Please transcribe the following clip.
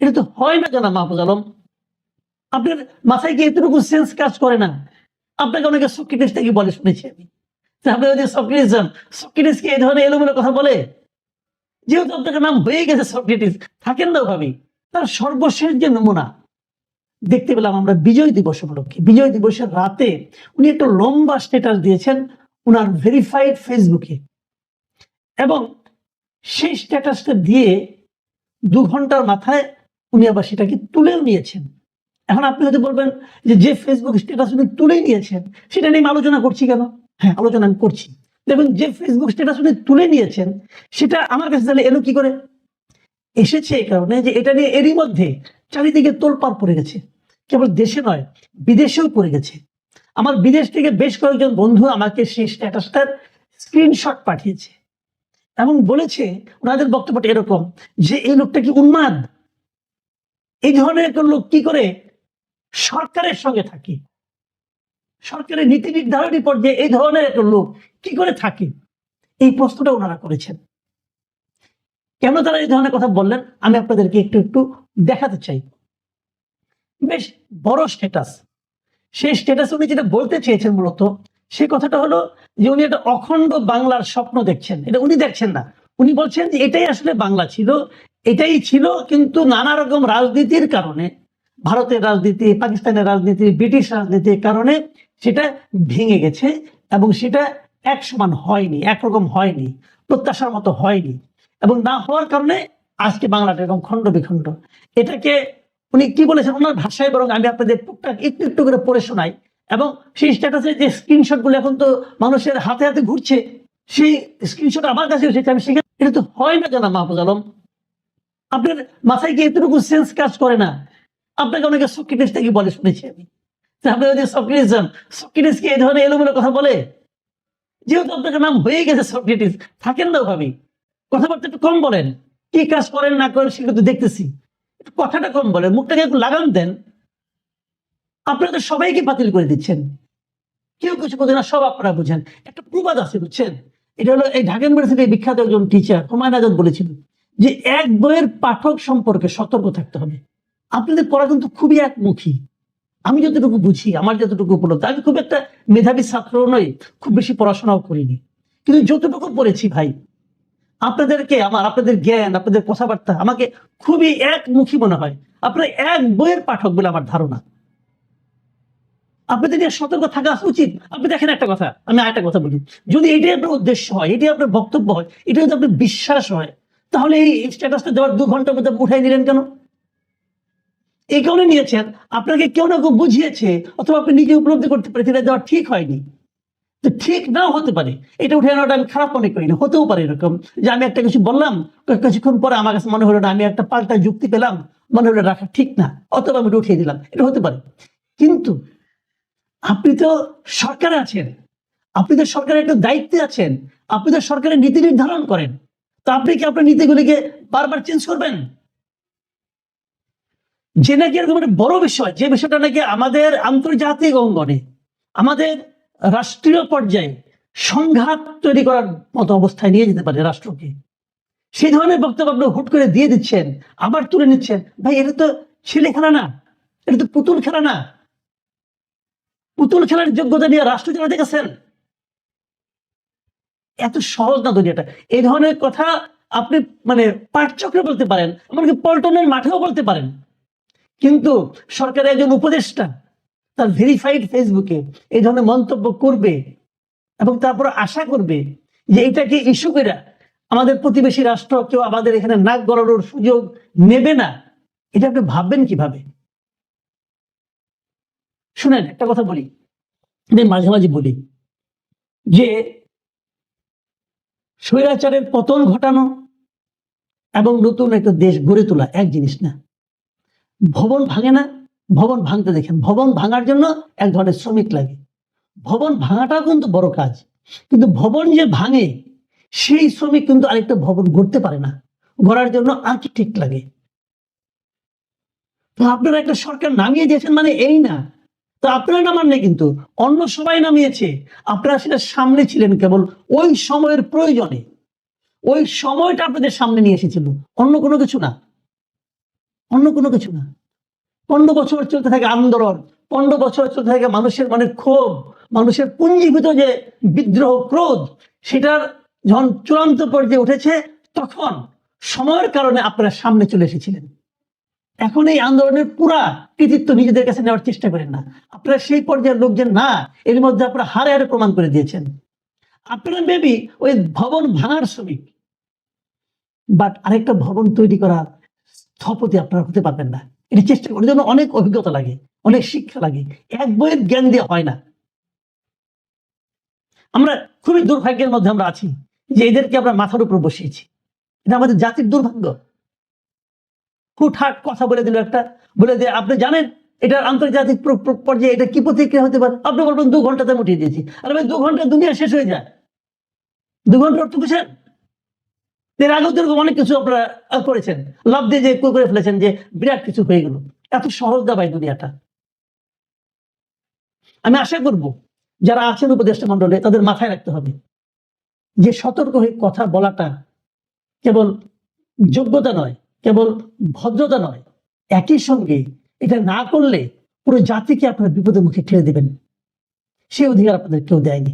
এটা তো হয় না কেন মাহফুজ আলম। আপনার মাথায় কি এতটুকু সেন্স কাজ করে না? আপনাকে অনেকে সক্রেটিস থেকে বলে শুনেছি আমি। আপনি যদি সক্রেটিস যান সক্রেটিস কি এই ধরনের এলোমেলো কথা বলে? যেহেতু আপনার নাম হয়ে গেছে সক্রেটিস থাকেন না ভাবি তার সর্বশেষ যে নমুনা, দেখতে পেলাম আমরা বিজয় দিবস উপলক্ষে। বিজয় দিবসের রাতে উনি একটা লম্বা স্ট্যাটাস দিয়েছেন উনার ভেরিফাইড ফেসবুকে এবং সেই স্ট্যাটাসটা দিয়ে দু ঘণ্টার মাথায় উনি আবার সেটাকে তুলেও নিয়েছেন। এখন আপনি হয়তো বলবেন যে যে ফেসবুক স্ট্যাটাস উনি তুলেই নিয়েছেন, সেটা নিয়ে আমি আলোচনা করছি কেন? হ্যাঁ আলোচনা আমি করছি। দেখুন, যে ফেসবুক স্ট্যাটাস উনি তুলে নিয়েছেন, সেটা আমার কাছে তাহলে এলো কি করে? এসেছে এই কারণে যে, এটা নিয়ে এরই মধ্যে চারিদিকে তোলপাড় পড়ে গেছে। কেবল দেশে নয়, বিদেশেও পড়ে গেছে। আমার বিদেশ থেকে বেশ কয়েকজন বন্ধু আমাকে সেই স্ট্যাটাসটার স্ক্রিনশট পাঠিয়েছে এবং বলেছে, ওনাদের বক্তব্যটা এরকম যে, এই লোকটা কি উন্মাদ? এই ধরনের একটা লোক কি করে? সরকারের সঙ্গে থাকে। সরকারের নীতি নির্ধারণী পর্যায়ে এই ধরনের একটা লোক কি করে থাকে? এই প্রশ্নটা ওনারা করেছেন। কেন তারা এই ধরনের কথা বললেন? আমি আপনাদেরকে একটু একটু দেখাতে চাই। বেশ বড় স্ট্যাটাস সেই স্ট্যাটাস উনি যেটা বলতে চেয়েছেন মূলত সেই কথাটা হলো যে উনি একটা অখণ্ড বাংলার স্বপ্ন দেখছেন। এটা উনি দেখছেন না। উনি বলছেন যে এটাই আসলে বাংলা ছিল এটাই ছিল কিন্তু নানা রকম রাজনীতির কারণে, ভারতের রাজনীতি, পাকিস্তানের রাজনীতি, ব্রিটিশ রাজনীতির কারণে সেটা ভেঙে গেছে এবং সেটা এক সমান হয়নি একরকম হয়নি, প্রত্যাশার মতো হয়নি এবং না হওয়ার কারণে আজকে বাংলাটা এরকম খণ্ড বিখণ্ড। এটাকে উনি কি বলেছেন ওনার ভাষায় বরং আমি আপনাদের টুকটাক একটু একটু করে পড়ে শোনাই এবং সেই স্ট্যাটাসের যে স্ক্রিনশটগুলো এখন তো মানুষের হাতে হাতে ঘুরছে, সেই স্ক্রিনশট আমার কাছে এসেছে, আমি সেখানে এটা তো হয় না কেন মাহফুজ আলম। আপনার মাথায় কি এতটুকু সেন্স কাজ করে না। আপনাকে অনেকে সক্রেটিস থেকে বলে শুনেছি আমি। আপনি যদি সক্রেটিস যান সক্রেটিস কি এই ধরনের এলোমেলো কথা বলে? যেহেতু আপনার নাম হয়ে গেছে সক্রেটিস থাকেন না ভাবি কথাবার্তা একটু কম বলেন। কি কাজ করেন, না করেন সেটা তো দেখতেছি। একটু কথাটা কম বলেন, মুখটাকে একটু লাগাম দেন। আপনারা তো সবাইকে বাতিল করে দিচ্ছেন। কেউ কিছু বোঝে না, সব আপনারা বুঝেন। একটা প্রবাদ আছে, বুঝছেন? এটা হলো এই ঢাকা ইউনিভার্সিটির বিখ্যাত একজন টিচার হুমায়ুন আজাদ বলেছিল। যে এক বইয়ের পাঠক সম্পর্কে সতর্ক থাকতে হবে। আপনাদের পড়া কিন্তু খুবই একমুখী। আমি যতটুকু বুঝি, আমার যতটুকু উপলব্ধ, আমি খুব একটা মেধাবী ছাত্র নই, খুব বেশি পড়াশোনাও করিনি। কিন্তু যতটুকু পড়েছি ভাই, আপনাদেরকে আমার, আপনাদের জ্ঞান, আপনাদের কথাবার্তা আমাকে খুবই একমুখী মনে হয়। আপনারা এক বইয়ের পাঠক বলে আমার ধারণা। আপনাদের নিয়ে সতর্ক থাকা উচিত। আপনি দেখেন একটা কথা, আমি আরেকটা কথা বলি। যদি এটাই আপনার উদ্দেশ্য হয়, এটাই আপনার বক্তব্য হয় এটা যদি আপনার বিশ্বাস হয় তাহলে এই স্ট্যাটাসটা দেওয়ার দু ঘণ্টার মধ্যে উঠাই নিলেন কেন? এই কারণে নিয়েছেন। আপনাকে কেউ না কেউ বুঝিয়েছে, অথবা আপনি নিজে উপলব্ধি করতে পেরেছেন এটা দেওয়া ঠিক হয়নি। তো ঠিক নাও হতে পারে। এটা উঠে আনাটা আমি খারাপ মনে করি না, হতেও পারে এরকম যে আমি একটা কিছু বললাম কিছুক্ষণ পরে আমার কাছে মনে হলো না, আমি একটা পাল্টা যুক্তি পেলাম, মনে হলো রাখা ঠিক না, অথবা আমি উঠিয়ে দিলাম, এটা হতে পারে। কিন্তু আপনি তো সরকারে আছেন, আপনি তো সরকারের একটা দায়িত্বে আছেন, আপনি তো সরকারের নীতি নির্ধারণ করেন। তো আপনি কি আপনার নীতিগুলিকে বারবার চেঞ্জ করবেন? যে নাকি এরকম একটা বড় বিষয়, যে বিষয়টা নাকি আমাদের আন্তর্জাতিক অঙ্গনে, আমাদের রাষ্ট্রীয় পর্যায়ে সংঘাত তৈরি করার মতো অবস্থায় নিয়ে যেতে পারে রাষ্ট্রকে। সেই ধরনের বক্তব্য আপনি হুট করে দিয়ে দিচ্ছেন, আবার তুলে নিচ্ছেন। ভাই, এটা তো ছেলে খেলা না, এটা তো পুতুল খেলা না। পুতুল খেলার যোগ্যতা নিয়ে রাষ্ট্র চালাতে গেছেন। এত সহজ না দুনিয়াটা। এই ধরনের কথা আপনি মানে পাঠচক্রে বলতে পারেন, এমনকি পল্টনের মাঠেও বলতে পারেন। কিন্তু সরকারের একজন উপদেষ্টা তার ভেরিফাইড ফেসবুকে এই ধরনের মন্তব্য করবে এবং তারপর আশা করবে যে এটাকে ইস্যু করে আমাদের প্রতিবেশী রাষ্ট্র কেউ আমাদের এখানে নাক গড়ানোর সুযোগ নেবে না। এটা আপনি ভাববেন কীভাবে? শুনেন, একটা কথা বলি। মাঝে মাঝে বলি যে স্বৈরাচারের পতন ঘটানো এবং নতুন একটা দেশ গড়ে তোলা, এক জিনিস না। ভবন ভাঙে না, ভবন ভাঙতে দেখেন, ভবন ভাঙার জন্য এক ধরনের শ্রমিক লাগে। ভবন ভাঙাটাও কিন্তু বড় কাজ, কিন্তু ভবন যে ভাঙে, সেই শ্রমিক কিন্তু আরেকটা ভবন গড়তে পারে না। গড়ার জন্য আর্কিটেক্ট লাগে। তো আপনারা একটা সরকার নামিয়ে দিয়েছেন মানে এই না তো আপনারা নামান নেই কিন্তু। অন্য সবাই নামিয়েছে। আপনারা সেটা সামনে ছিলেন কেবল ওই সময়ের প্রয়োজনে। ওই সময়টা আপনাদের সামনে নিয়ে এসেছিল। অন্য কোনো কিছু না। অন্য কোনো কিছু না। পনেরো বছর চলতে থাকে আন্দোলন। পনেরো বছর চলতে থাকে মানুষের মানে ক্ষোভ। মানুষের পুঞ্জীভূত যে বিদ্রোহ ক্রোধ, সেটার যখন চূড়ান্ত পর্যায়ে উঠেছে, তখন সময়ের কারণে আপনারা সামনে চলে এসেছিলেন। এখন এই আন্দোলনের পুরা কৃতিত্ব নিজেদের কাছে নেওয়ার চেষ্টা করেন না। আপনারা সেই পর্যায়ের লোক যে না, এর মধ্যে আপনারা হারে হারে প্রমাণ করে দিয়েছেন। আপনারা মেবি ওই ভবন ভাঙার শ্রমিক। বাট আরেকটা ভবন তৈরি করার স্থপতি আপনারা হতে পারবেন না। এটা চেষ্টা করার জন্য অনেক অভিজ্ঞতা লাগে, অনেক শিক্ষা লাগে। এক বইয়ের জ্ঞান দিয়ে হয় না। আমরা খুবই দুর্ভাগ্যের মধ্যে আমরা আছি যে এদেরকে আমরা মাথার উপর বসিয়েছি। এটা আমাদের জাতির দুর্ভাগ্য। হুটহাট কথা বলে দিল একটা। বলে যে, আপনি জানেন, এটার আন্তর্জাতিক প্র- প্র- পর্যায়ে এটা কি প্রতিক্রিয়া হতে পারে? আপনি বলবেন, দু ঘন্টাতে উঠিয়ে দিয়েছি। আর ভাই দু ঘণ্টা দুনিয়া শেষ হয়ে যায়। দু ঘণ্টা অর্থ বুঝেন এর আগেও তো অনেক কিছু আপনারা করেছেন। লাভ দিয়ে যে করে ফেলেছেন যে, বিরাট কিছু হয়ে গেল। এত সহজ দাবাই দুনিয়াটা। আমি আশা করব, যারা আছেন উপদেষ্টা মন্ডলে তাদের মাথায় রাখতে হবে যে, সতর্ক হয়ে কথা বলাটা কেবল যোগ্যতা নয় কেবল ভদ্রতা নয়, একই সঙ্গে এটা না করলে পুরো জাতিকে আপনার বিপদের মুখে ঠেলে দেবেন। সে অধিকার আপনাদের কেউ দেয়নি।